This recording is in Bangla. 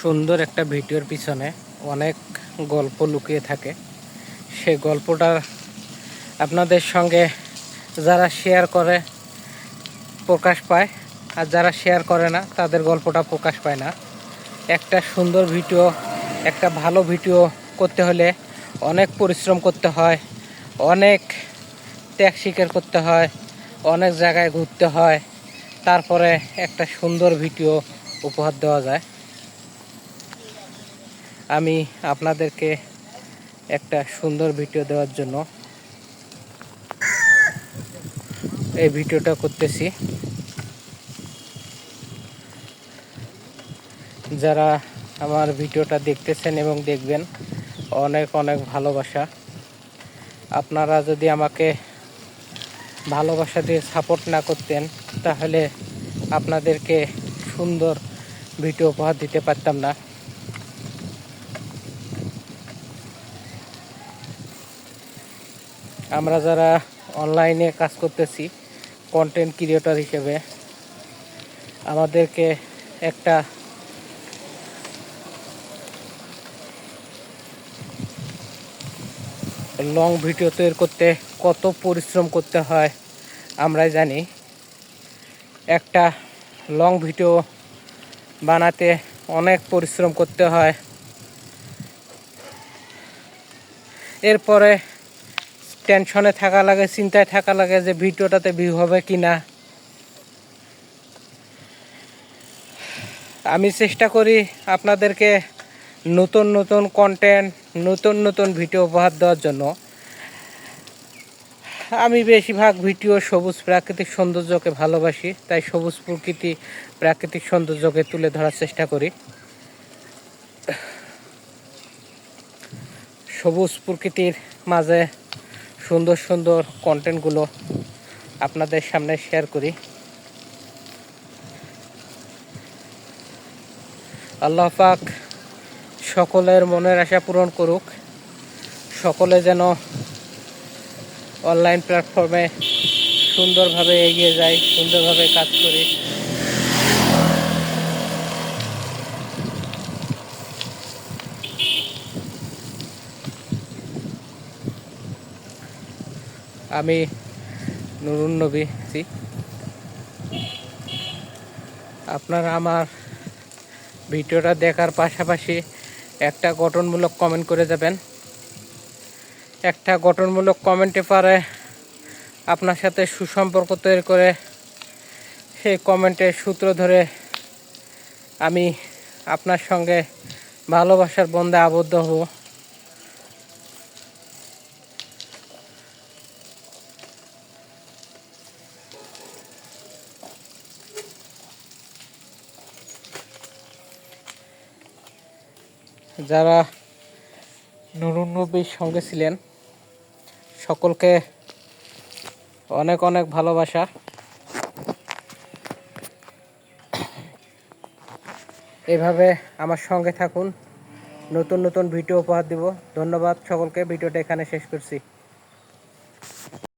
সুন্দর একটা ভিডিওর পিছনে অনেক গল্প লুকিয়ে থাকে। সে গল্পটা আপনাদের সঙ্গে যারা শেয়ার করে প্রকাশ পায় আর যারা শেয়ার করে না, তাদের গল্পটা প্রকাশ পায় না। একটা সুন্দর ভিডিও, একটা ভালো ভিডিও করতে হলে অনেক পরিশ্রম করতে হয়, অনেক ত্যাগ স্বীকার করতে হয়, অনেক জায়গায় ঘুরতে হয়, তারপরে একটা সুন্দর ভিডিও উপহার দেওয়া যায়। আমি আপনাদেরকে একটা সুন্দর ভিডিও দেওয়ার জন্য এই ভিডিওটা করতেছি। যারা আমার ভিডিওটা দেখতেছেন এবং দেখবেন, অনেক অনেক ভালোবাসা। আপনারা যদি আমাকে ভালোবাসা দিয়ে সাপোর্ট না করতেন, তাহলে আপনাদেরকে সুন্দর ভিডিও উপহার দিতে পারতাম না। আমরা যারা অনলাইনে কাজ করতেছি কন্টেন্ট ক্রিয়েটর হিসেবে, আমাদেরকে একটা লং ভিডিও তৈরি করতে কত পরিশ্রম করতে হয় আমরা জানি। একটা লং ভিডিও বানাতে অনেক পরিশ্রম করতে হয়। এরপরে টেনশনে থাকা লাগে, চিন্তায় থাকা লাগে যে ভিডিওটাতে ভিউ হবে কি না। আমি চেষ্টা করি আপনাদেরকে নতুন নতুন কন্টেন্ট নতুন নতুন ভিডিও উপহার দেওয়ার জন্য। আমি বেশিরভাগ ভিডিও সবুজ প্রাকৃতিক সৌন্দর্যকে ভালোবাসি, তাই সবুজ প্রকৃতি, প্রাকৃতিক সৌন্দর্যকে তুলে ধরার চেষ্টা করি। সবুজ প্রকৃতির মাঝে সুন্দর সুন্দর কন্টেন্টগুলো আপনাদের সামনে শেয়ার করি। আল্লাহ পাক সকলের মনের আশা পূরণ করুক। সকলে যেন অনলাইন প্ল্যাটফর্মে সুন্দরভাবে এগিয়ে যায়, সুন্দরভাবে কাজ করি। আমি নুরুন নবী, জি। আপনারা আমার ভিডিওটা দেখার পাশাপাশি একটা গঠনমূলক কমেন্ট করে যাবেন একটা গঠনমূলক কমেন্টে পারে আপনার সাথে সুসম্পর্ক তৈরি করে সেই কমেন্টের সূত্র ধরে আমি আপনার সঙ্গে ভালোবাসার বন্ধে আবদ্ধ হব যারা নুরুন নবীর সঙ্গে ছিলেন, সকলকে অনেক অনেক ভালোবাসা। এভাবে আমার সঙ্গে থাকুন। নতুন নতুন ভিডিও উপহার দিব। ধন্যবাদ সকলকে। ভিডিওটা এখানে শেষ করছি।